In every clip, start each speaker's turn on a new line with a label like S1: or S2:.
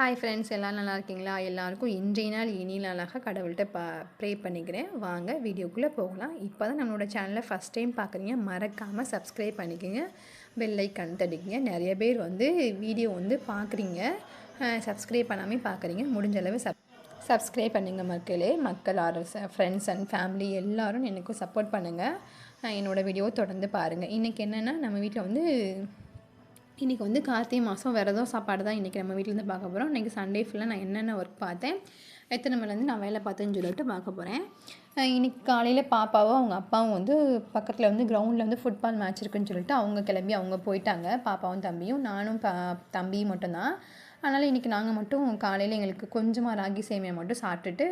S1: Hi friends எல்லாம் நல்லா இருக்கீங்களா? எல்லாருக்கும் இன்றைய நாள் இனி நாளாக கடவுள்கிட்ட ப ப்ரே பண்ணிக்கிறேன். வாங்க வீடியோக்குள்ளே போகலாம். இப்போ தான் நம்மளோட சேனலை ஃபஸ்ட் டைம் பார்க்குறீங்க மறக்காமல் சப்ஸ்கிரைப் பண்ணிக்கோங்க. பெல் ஐக்கன் நிறைய பேர் வந்து வீடியோ வந்து பார்க்குறீங்க சப்ஸ்கிரைப் பண்ணாமல் பார்க்குறீங்க முடிஞ்ச அளவு சப் சப்ஸ்கிரைப் பண்ணுங்கள் மக்களே. மக்கள் ஆர் ஃப்ரெண்ட்ஸ் அண்ட் ஃபேமிலி எல்லோரும் எனக்கும் சப்போர்ட் பண்ணுங்கள் என்னோடய வீடியோவை தொடர்ந்து பாருங்கள் இன்றைக்கி என்னென்னா நம்ம வீட்டில் வந்து இன்றைக்கி வந்து கார்த்திகை மாதம் விரதம் சாப்பாடு தான் இன்றைக்கி நம்ம வீட்டிலேருந்து பார்க்க போகிறோம் இன்றைக்கி சண்டே ஃபுல்லாக நான் என்னென்ன ஒர்க் பார்த்தேன் எத்தனை மணிலேருந்து நான் வேலை பார்த்தேன்னு சொல்லிட்டு பார்க்க போகிறேன் இன்றைக்கி காலையில் பாப்பாவும் அவங்க அப்பாவும் வந்து பக்கத்தில் வந்து கிரவுண்டில் வந்து ஃபுட்பால் மேட்ச் இருக்குன்னு சொல்லிட்டு அவங்க கிளம்பி அவங்க போயிட்டாங்க. பாப்பாவும் தம்பியும் நானும் பா தம்பியும் மட்டும்தான். அதனால் இன்றைக்கி நாங்கள் மட்டும் காலையில் எங்களுக்கு கொஞ்சமாக ராகி சேமியா மட்டும் சாப்பிட்டுட்டு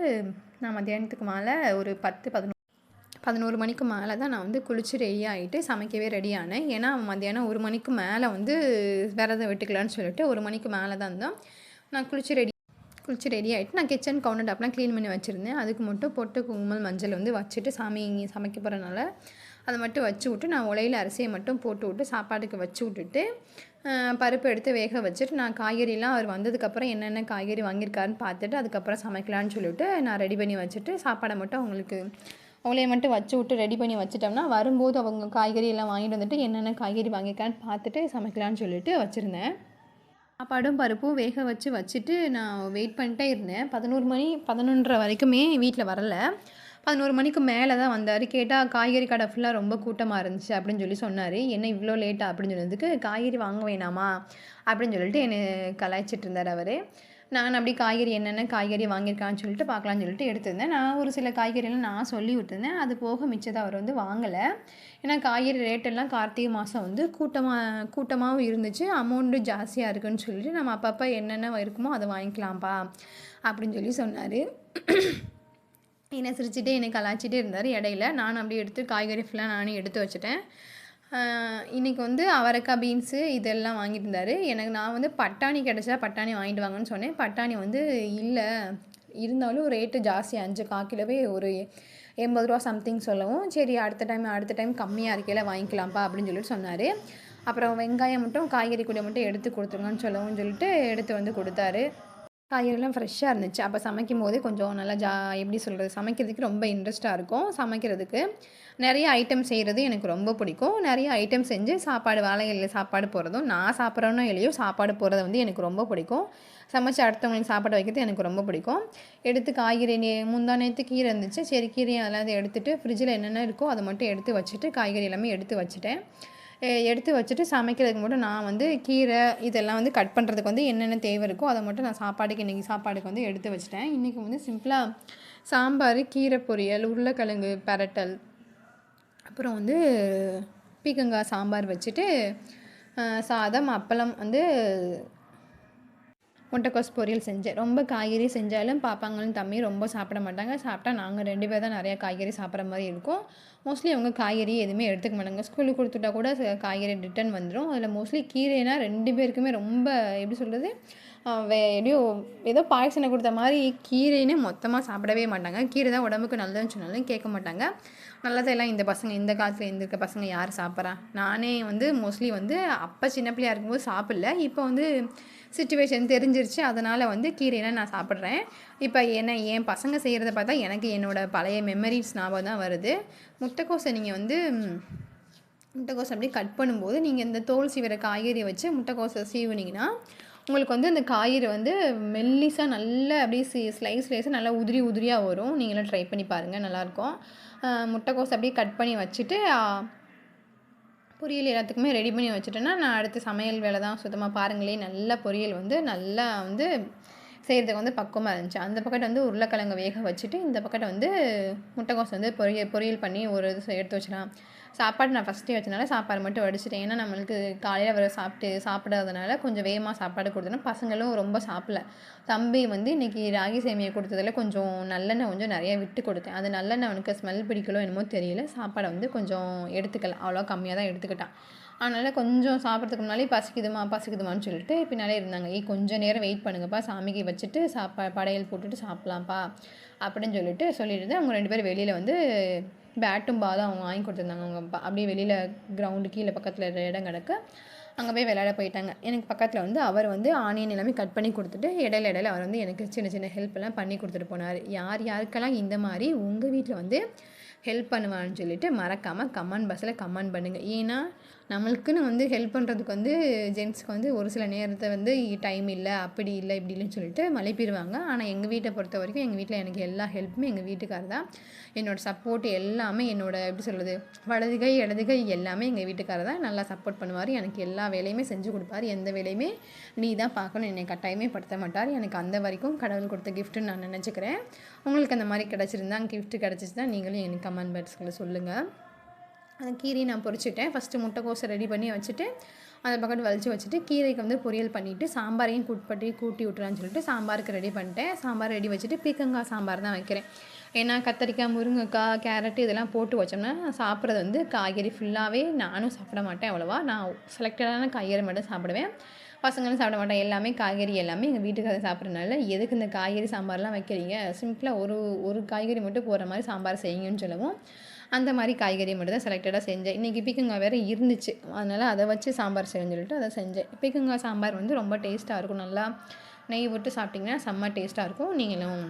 S1: நான் மத்தியானத்துக்கு மேலே ஒரு பத்து பதினொன்று பதினோரு மணிக்கு மேலே தான் நான் வந்து குளித்து ரெடி ஆகிட்டு சமைக்கவே ரெடி ஆனேன். ஏன்னா மத்தியானம் ஒரு மணிக்கு மேலே வந்து விரதம் விட்டுக்கலான்னு சொல்லிட்டு ஒரு மணிக்கு மேலே தான் இருந்தோம். நான் குளித்து ரெடி குளித்து ரெடி ஆகிட்டு நான் கிச்சன் கவுண்டர் டாப்லாம் க்ளீன் பண்ணி வச்சுருந்தேன். அதுக்கு மட்டும் பொட்டு குங்குமல் மஞ்சள் வந்து வச்சுட்டு சாமி சமைக்க போகிறனால அதை மட்டும் வச்சு விட்டு நான் உலையில் அரிசியை மட்டும் போட்டு விட்டு சாப்பாட்டுக்கு வச்சு விட்டுட்டு பருப்பு எடுத்து வேக வச்சுட்டு நான் காய்கறிலாம் அவர் வந்ததுக்கப்புறம் என்னென்ன காய்கறி வாங்கியிருக்காருன்னு பார்த்துட்டு அதுக்கப்புறம் சமைக்கலான்னு சொல்லிவிட்டு நான் ரெடி பண்ணி வச்சுட்டு சாப்பாடை மட்டும் அவங்களுக்கு அவங்களே மட்டும் வச்சு விட்டு ரெடி பண்ணி வச்சுட்டோம்னா வரும்போது அவங்க காய்கறி எல்லாம் வாங்கிட்டு வந்துட்டு என்னென்ன காய்கறி வாங்கிக்கான்னு பார்த்துட்டு சமைக்கலான்னு சொல்லிட்டு வச்சுருந்தேன். சாப்பாடும் பருப்பும் வேக வச்சு வச்சுட்டு நான் வெயிட் பண்ணிட்டே இருந்தேன். பதினோரு மணி பதினொன்றரை வரைக்குமே வீட்டில் வரலை. பதினோரு மணிக்கு மேலே தான் வந்தார். கேட்டால் காய்கறி கடை ஃபுல்லாக ரொம்ப கூட்டமாக இருந்துச்சு அப்படின்னு சொல்லி சொன்னார். என்ன இவ்வளோ லேட்டாக அப்படின்னு சொன்னதுக்கு காய்கறி வாங்க வேணாமா? அப்படின்னு சொல்லிட்டு என்னை கலாய்ச்சிட்டு இருந்தார் அவர். நான் அப்படி காய்கறி என்னென்ன காய்கறி வாங்கியிருக்கான்னு சொல்லிட்டு பார்க்கலான்னு சொல்லிட்டு எடுத்திருந்தேன். நான் ஒரு சில காய்கறிலாம் நான் சொல்லி விட்டுருந்தேன். அது போக மிச்சத்தை அவர் வந்து வாங்கலை. ஏன்னா காய்கறி ரேட்டெல்லாம் கார்த்திகை மாதம் வந்து கூட்டமாக கூட்டமாகவும் இருந்துச்சு. அமௌண்ட்டு ஜாஸ்தியாக இருக்குன்னு சொல்லிட்டு நம்ம அப்பப்போ என்னென்ன இருக்குமோ அதை வாங்கிக்கலாம்ப்பா அப்படின்னு சொல்லி சொன்னார். என்னை சிரிச்சுட்டே என்னை கலாச்சிட்டே இருந்தார் இடையில. நான் அப்படியே எடுத்து காய்கறி ஃபுல்லாக நானும் எடுத்து வச்சுட்டேன். இன்றைக்கி வந்து அவரைக்காய் பீன்ஸு இதெல்லாம் வாங்கிட்டு இருந்தார் எனக்கு நான் வந்து பட்டாணி கிடச்சா பட்டாணி வாங்கிட்டு வாங்கன்னு சொன்னேன். பட்டாணி வந்து இல்லை. இருந்தாலும் ரேட்டு ஜாஸ்தி. அஞ்சு காக்கிலவே ஒரு எண்பது ரூபா சம்திங் சொல்லவும். சரி அடுத்த டைம் அடுத்த டைம் கம்மியாக இருக்கையில் வாங்கிக்கலாம்ப்பா அப்படின்னு சொல்லிட்டு சொன்னார். அப்புறம் வெங்காயம் மட்டும் காய்கறி கூட மட்டும் எடுத்து கொடுத்துருங்கன்னு சொல்லவும் சொல்லிட்டு எடுத்து வந்து கொடுத்தாரு. காய்கறிலாம் ஃப்ரெஷ்ஷாக இருந்துச்சு. அப்போ சமைக்கும் போதே கொஞ்சம் நல்லா ஜா எப்படி சொல்கிறது சமைக்கிறதுக்கு ரொம்ப இன்ட்ரெஸ்ட்டாக இருக்கும். சமைக்கிறதுக்கு நிறைய ஐட்டம் செய்கிறது எனக்கு ரொம்ப பிடிக்கும். நிறைய ஐட்டம் செஞ்சு சாப்பாடு வாழைகளில் சாப்பாடு போகிறதும் நான் சாப்பிட்றேனோ இல்லையோ சாப்பாடு போகிறது வந்து எனக்கு ரொம்ப பிடிக்கும். சமைச்சு அடுத்தவங்களுக்கு சாப்பாடு வைக்கிறது எனக்கு ரொம்ப பிடிக்கும். எடுத்து காய்கறி முந்தா நேற்று கீரை இருந்துச்சு. சரி கீரையை அதெல்லாம் எடுத்துகிட்டு ஃப்ரிட்ஜில் என்னென்ன இருக்கோ அதை மட்டும் எடுத்து வச்சுட்டு காய்கறி எல்லாமே எடுத்து வச்சுட்டேன். எடுத்து வச்சுட்டு சமைக்கிறதுக்கு மட்டும் நான் வந்து கீரை இதெல்லாம் வந்து கட் பண்ணுறதுக்கு வந்து என்னென்ன தேவை இருக்கோ அதை மட்டும் நான் சாப்பாடுக்கு இன்றைக்கி சாப்பாடுக்கு வந்து எடுத்து வச்சுட்டேன். இன்றைக்கி வந்து சிம்பிளாக சாம்பார் கீரை பொரியல் உருளைக்கிழங்கு பரட்டல் அப்புறம் வந்து பீக்கங்காய் சாம்பார் வச்சுட்டு சாதம் அப்பளம் வந்து முட்டைக்கோஸ் பொரியல் செஞ்சேன். ரொம்ப காய்கறி செஞ்சாலும் பாப்பாங்களும் தம்பி ரொம்ப சாப்பிட மாட்டாங்க. சாப்பிட்டா நாங்கள் ரெண்டு பேர் தான் நிறையா காய்கறி சாப்பிட்ற மாதிரி இருக்கும். மோஸ்ட்லி அவங்க காய்கறி எதுவுமே எடுத்துக்க மாட்டாங்க. ஸ்கூலுக்கு கொடுத்துட்டா கூட காய்கறி ரிட்டன் வந்துடும் அதில் மோஸ்ட்லி கீரைனா ரெண்டு பேருக்குமே ரொம்ப எப்படி சொல்கிறது வே எப்படியோ ஏதோ பாய்சனை கொடுத்த மாதிரி கீரைன்னு மொத்தமாக சாப்பிடவே மாட்டாங்க. கீரை தான் உடம்புக்கு நல்லதுன்னு சொன்னாலும் கேட்க மாட்டாங்க. நல்லதெல்லாம் இந்த பசங்க இந்த காலத்தில் இருந்திருக்க பசங்க யார் சாப்பிட்றா? நானே வந்து மோஸ்ட்லி வந்து அப்போ சின்ன பிள்ளையாக இருக்கும்போது சாப்பிடல. இப்போ வந்து சுச்சுவேஷன் தெரிஞ்சிருச்சு. அதனால் வந்து கீரையெல்லாம் நான் சாப்பிட்றேன். இப்போ என்ன என் பசங்க செய்கிறத பார்த்தா எனக்கு என்னோடய பழைய மெமரிஸ் ஞாபகம் தான் வருது. முட்டைக்கோசை நீங்கள் வந்து முட்டைக்கோசை அப்படியே கட் பண்ணும்போது நீங்கள் இந்த தோல் சீவிர காய்கறியை வச்சு முட்டைக்கோசை சீவுனீங்கன்னா உங்களுக்கு வந்து அந்த காய்கறி வந்து மெல்லிஸாக நல்லா அப்படியே சி ஸ்லைஸ் ஸ்லைஸாக நல்லா உதிரி உதிரியாக வரும். நீங்களும் ட்ரை பண்ணி பாருங்கள் நல்லாயிருக்கும் முட்டைக்கோஸ் அப்படியே கட் பண்ணி வச்சுட்டு பொரியல் எல்லாத்துக்குமே ரெடி பண்ணி வச்சுட்டேன்னா நான் அடுத்து சமையல் வேலை தான் சுத்தமாக பாருங்களேன் நல்லா பொரியல் வந்து நல்லா வந்து செய்கிறதுக்கு வந்து பக்குவமாக இருந்துச்சு. அந்த பக்கத்தை வந்து உருளைக்கிழங்கு வேக வச்சுட்டு இந்த பக்கெட்டை வந்து முட்டைக்கோஸ் வந்து பொரியல் பொரியல் பண்ணி ஒரு இது எடுத்து வச்சிடலாம் சாப்பாடு நான் ஃபஸ்ட்டே வச்சனால சாப்பாடு மட்டும் வடிச்சிட்டேன். ஏன்னா நம்மளுக்கு காலையில் வர சாப்பிட்டு சாப்பிடாதனால கொஞ்சம் வேகமாக சாப்பாடு கொடுத்தோன்னா பசங்களும் ரொம்ப சாப்பிடல. தம்பி வந்து இன்றைக்கி ராகி சேமியை கொடுத்ததில் கொஞ்சம் நல்லெண்ணெய் கொஞ்சம் நிறைய விட்டு கொடுத்தேன். அது நல்லெண்ணெய் அவனுக்கு ஸ்மெல் பிடிக்கலோ என்னமோ தெரியல. சாப்பாடை வந்து கொஞ்சம் எடுத்துக்கல. அவ்வளோ கம்மியாக தான் எடுத்துக்கிட்டான். அதனால் கொஞ்சம் சாப்பிட்றதுக்கு முன்னாலே பசிக்குதுமா பசிக்குதுமான்னு சொல்லிட்டு பின்னாலே இருந்தாங்க. ஏய் கொஞ்சம் நேரம் வெயிட் பண்ணுங்கப்பா. சாமிக்கு வச்சுட்டு சாப்பா படையல் போட்டுட்டு சாப்பிட்லாம்ப்பா. அப்படின்னு சொல்லிட்டு சொல்லிட்டு அவங்க ரெண்டு பேரும் வெளியில் வந்து பேட்டும் பால் அவங்க வாங்கி கொடுத்துருந்தாங்க. அவங்க அப்படியே வெளியில் கிரவுண்டு கீழே பக்கத்தில் இடம் கிடக்கு. அங்கே போய் விளையாட போயிட்டாங்க. எனக்கு பக்கத்தில் வந்து அவர் வந்து ஆனியன் எல்லாமே கட் பண்ணி கொடுத்துட்டு இடையில இடையில அவர் வந்து எனக்கு சின்ன சின்ன ஹெல்ப் எல்லாம் பண்ணி கொடுத்துட்டு போனார். யார் யாருக்கெல்லாம் இந்த மாதிரி உங்கள் வீட்டில் வந்து ஹெல்ப் பண்ணுவான்னு சொல்லிட்டு மறக்காமல் கமெண்ட் பாக்ஸில் கமெண்ட் பண்ணுங்கள் ஏன்னா நம்மளுக்குன்னு வந்து ஹெல்ப் பண்ணுறதுக்கு வந்து ஜென்ட்ஸ்க்கு வந்து ஒரு சில நேரத்தை வந்து டைம் இல்லை அப்படி இல்லை இப்படி இல்லைன்னு சொல்லிட்டு மலைப்பிடுவாங்க ஆனால் எங்கள் வீட்டை பொறுத்த வரைக்கும் எங்கள் வீட்டில் எனக்கு எல்லா ஹெல்ப்புமே எங்கள் வீட்டுக்காரர் தான். என்னோடய சப்போர்ட் எல்லாமே என்னோடய எப்படி சொல்கிறது வலதுகை இடதுகை எல்லாமே எங்கள் வீட்டுக்காரர் தான். நல்லா சப்போர்ட் பண்ணுவார். எனக்கு எல்லா வேலையுமே செஞ்சு கொடுப்பாரு. எந்த வேலையுமே நீ தான் பார்க்கணும். என்னை கட்டாயமே படுத்த மாட்டார். எனக்கு அந்த வரைக்கும் கடவுள் கொடுத்த கிஃப்ட்டுன்னு நான் நினச்சிக்கிறேன். உங்களுக்கு அந்த மாதிரி கிடச்சிருந்தா கிஃப்ட் கிடச்சிச்சு தான் நீங்களும் எனக்கு கமெண்ட் பாக்ஸில் சொல்லுங்கள் அந்த கீரையை நான் பொரிச்சிட்டேன். ஃபஸ்ட்டு முட்டைக்கோசை ரெடி பண்ணி வச்சுட்டு அந்த பக்கத்து வலிச்சு வச்சுட்டு கீரைக்கு வந்து பொரியல் பண்ணிவிட்டு சாம்பாரையும் கூட்பட்டி கூட்டி விட்டுலான்னு சொல்லிட்டு சாம்பாருக்கு ரெடி பண்ணிட்டேன். சாம்பார் ரெடி வச்சுட்டு பீக்கங்காய் சாம்பார் தான் வைக்கிறேன். ஏன்னா கத்தரிக்காய் முருங்கைக்காய் கேரட்டு இதெல்லாம் போட்டு வச்சோம்னா சாப்பிட்றது வந்து காய்கறி ஃபுல்லாகவே நானும் சாப்பிட மாட்டேன் அவ்வளோவா. நான் செலக்டடான காய்கறி மட்டும் சாப்பிடுவேன். பசங்களும் சாப்பிட மாட்டேன் எல்லாமே காய்கறி எல்லாமே எங்கள் வீட்டுக்காரர் சாப்பிட்றதுனால எதுக்கு இந்த காய்கறி சாம்பார்லாம் வைக்கிறீங்க? சிம்பிளாக ஒரு ஒரு காய்கறி மட்டும் போகிற மாதிரி சாம்பார் செய்யுங்கன்னு சொல்லவும். அந்த மாதிரி காய்கறி மட்டும் தான் செலக்டடாக செஞ்சேன். இன்றைக்கி பீக்கங்காய் வேறு இருந்துச்சு. அதனால் அதை வச்சு சாம்பார் செய்யணும்னு சொல்லிட்டு அதை செஞ்சேன். பீக்கங்காய் சாம்பார் வந்து ரொம்ப டேஸ்ட்டாக இருக்கும். நல்லா நெய் விட்டு சாப்பிட்டிங்கன்னா செம்ம டேஸ்ட்டாக இருக்கும். நீங்களும்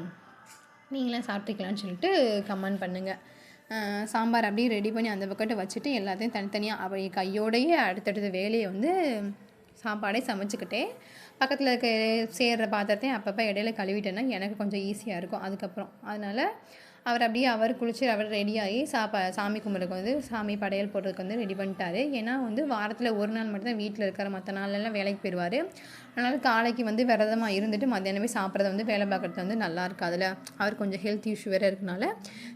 S1: நீங்களும் சாப்பிட்டுக்கலான்னு சொல்லிட்டு கமெண்ட் பண்ணுங்கள் சாம்பார் அப்படியே ரெடி பண்ணி அந்த பக்கத்தை வச்சுட்டு எல்லாத்தையும் தனித்தனியாக அப்படி கையோடையே அடுத்தடுத்த வேலையை வந்து சாப்பாடே சமைச்சிக்கிட்டே பக்கத்தில் இருக்க சேர்கிற பாத்திரத்தையும் அப்பப்போ இடையில கழுவிட்டேன்னா எனக்கு கொஞ்சம் ஈஸியாக இருக்கும். அதுக்கப்புறம். அதனால் அவர் அப்படியே அவர் குளிச்சு அவர் ரெடியாகி சாப்பா சாமி கும்பிட்றதுக்கு வந்து சாமி படையல் போடுறதுக்கு வந்து ரெடி பண்ணிட்டாரு. ஏன்னா வந்து வாரத்தில் ஒரு நாள் மட்டும் தான் வீட்டில் இருக்கிற மற்ற நாள்லாம் வேலைக்கு போயிடுவார் அதனால் காலைக்கு வந்து விரதமாக இருந்துட்டு மத்தியானமே சாப்பிட்றத வந்து வேலை பார்க்குறது வந்து நல்லா இருக்காதுல அவர் கொஞ்சம் ஹெல்த் இஷ்யூ வேறு இருக்கனால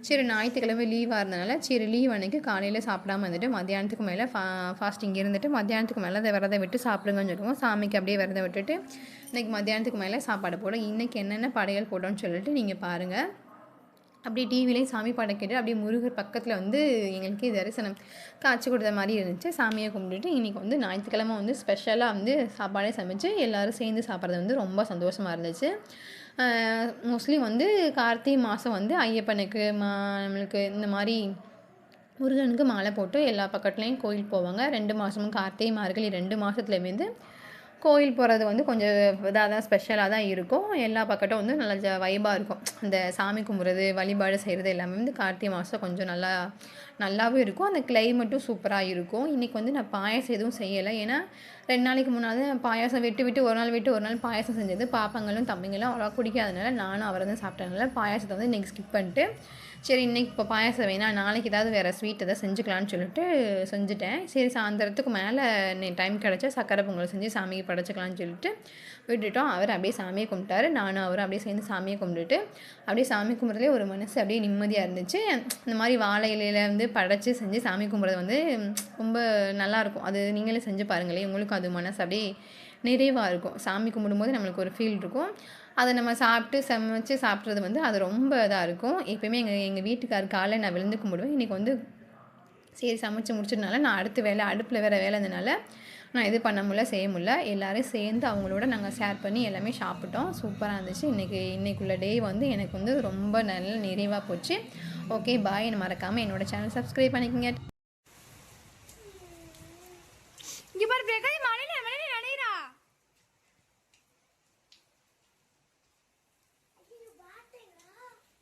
S1: சரி ஞாயிற்றுக்கிழமை லீவாக இருந்தனால சரி லீவ் அன்னைக்கு காலையில் சாப்பிடாம வந்துட்டு மத்தியானத்துக்கு மேலே ஃபா ஃபாஸ்டிங் இருந்துட்டு மத்தியானத்துக்கு மேலே அதை விரதம் விட்டு சாப்பிடுங்கன்னு சொல்லுவோம் சாமிக்கு அப்படியே விரதம் விட்டுட்டு இன்றைக்கி மத்தியானத்துக்கு மேலே சாப்பாடு போடும் இன்றைக்கி என்னென்ன படையல் போட்டோன்னு சொல்லிட்டு நீங்கள் பாருங்கள் அப்படியே டிவிலையும் சாமி பாடம் கேட்டு அப்படியே முருகர் பக்கத்தில் வந்து எங்களுக்கு தரிசனம் காய்ச்சி கொடுத்த மாதிரி இருந்துச்சு. சாமியை கும்பிட்டுட்டு இன்றைக்கி வந்து ஞாயிற்றுக்கிழமை வந்து ஸ்பெஷலாக வந்து சாப்பாடே சமைச்சு எல்லோரும் சேர்ந்து சாப்பிட்றது வந்து ரொம்ப சந்தோஷமாக இருந்துச்சு. மோஸ்ட்லி வந்து கார்த்திகை மாதம் வந்து ஐயப்பனுக்கு மா நம்மளுக்கு இந்த மாதிரி முருகனுக்கு மாலை போட்டு எல்லா பக்கத்துலேயும் கோயில் போவாங்க. ரெண்டு மாதமும் கார்த்திகை மார்கழி ரெண்டு மாதத்துலேருந்து கோயில் போகிறது வந்து கொஞ்சம் இதாக தான் ஸ்பெஷலாக தான் இருக்கும். எல்லா பக்கட்டும் வந்து நல்லா ஜ வைபாக இருக்கும். அந்த சாமி கும்பிட்றது வழிபாடு செய்கிறது எல்லாமே வந்து கார்த்திகை மாதம் கொஞ்சம் நல்லா நல்லாவும் இருக்கும். அந்த கிளைமேட்டும் சூப்பராக இருக்கும். இன்றைக்கி வந்து நான் பாயசம் எதுவும் செய்யலை. ஏன்னா ரெண்டு நாளைக்கு முன்னாடி பாயாசம் விட்டு விட்டு ஒரு நாள் விட்டு ஒரு நாள் பாயாசம் செஞ்சது. பாப்பங்களும் தம்பிங்களும் அவ்வளோ குடிக்காதனால நானும் அவரை தான் சாப்பிட்டதுனால பாயாசத்தை வந்து இன்றைக்கி ஸ்கிப் பண்ணிட்டு சரி இன்றைக்கி இப்போ பாயாசம் வேணாம் நாளைக்கு ஏதாவது வேறு ஸ்வீட் எதாவது செஞ்சுக்கலான்னு சொல்லிட்டு செஞ்சுட்டேன். சரி சாயந்தரத்துக்கு மேலே டைம் கிடச்சா சக்கரை பொங்கல் செஞ்சு சாமிக்கு படைச்சிக்கலான்னு சொல்லிட்டு விட்டுட்டோம். அவர் அப்படியே சாமியை கும்பிட்டாரு. நானும் அவரும் அப்படியே சேர்ந்து சாமியை கும்பிட்டுட்டு அப்படியே சாமி கும்பிட்றதுலேயே ஒரு மனசு அப்படியே நிம்மதியாக இருந்துச்சு. இந்த மாதிரி வாழை இலையில் வந்து படைச்சி செஞ்சு சாமி கும்பிட்றது வந்து ரொம்ப நல்லாயிருக்கும் அது நீங்களே செஞ்சு பாருங்களேன். உங்களுக்கும் அது மனசு அப்படியே நிறைவாக இருக்கும். சாமி கும்பிடும்போது நம்மளுக்கு ஒரு ஃபீல் இருக்கும். அதை நம்ம சாப்பிட்டு சமைச்சு சாப்பிட்றது வந்து அது ரொம்ப இதாக இருக்கும். எப்போயுமே எங்கள் எங்கள் வீட்டுக்கார் காலை நான் விழுந்து கும்பிடுவேன். இன்றைக்கி வந்து சரி சமைச்சு முடிச்சதுனால நான் அடுத்த வேலை அடுப்பில் வேறு வேலை இருந்தனால நான் இது பண்ண முடியல செய்ய முடியல. எல்லோரும் சேர்ந்து அவங்களோட நாங்கள் ஷேர் பண்ணி எல்லாமே சாப்பிட்டோம். சூப்பராக இருந்துச்சு. இன்றைக்கி இன்றைக்குள்ள டே வந்து எனக்கு வந்து ரொம்ப நல்ல நிறைவாக போச்சு. ஓகே பாய் மறக்காமல் என்னோடய சேனல் சப்ஸ்கிரைப் பண்ணிக்கோங்க.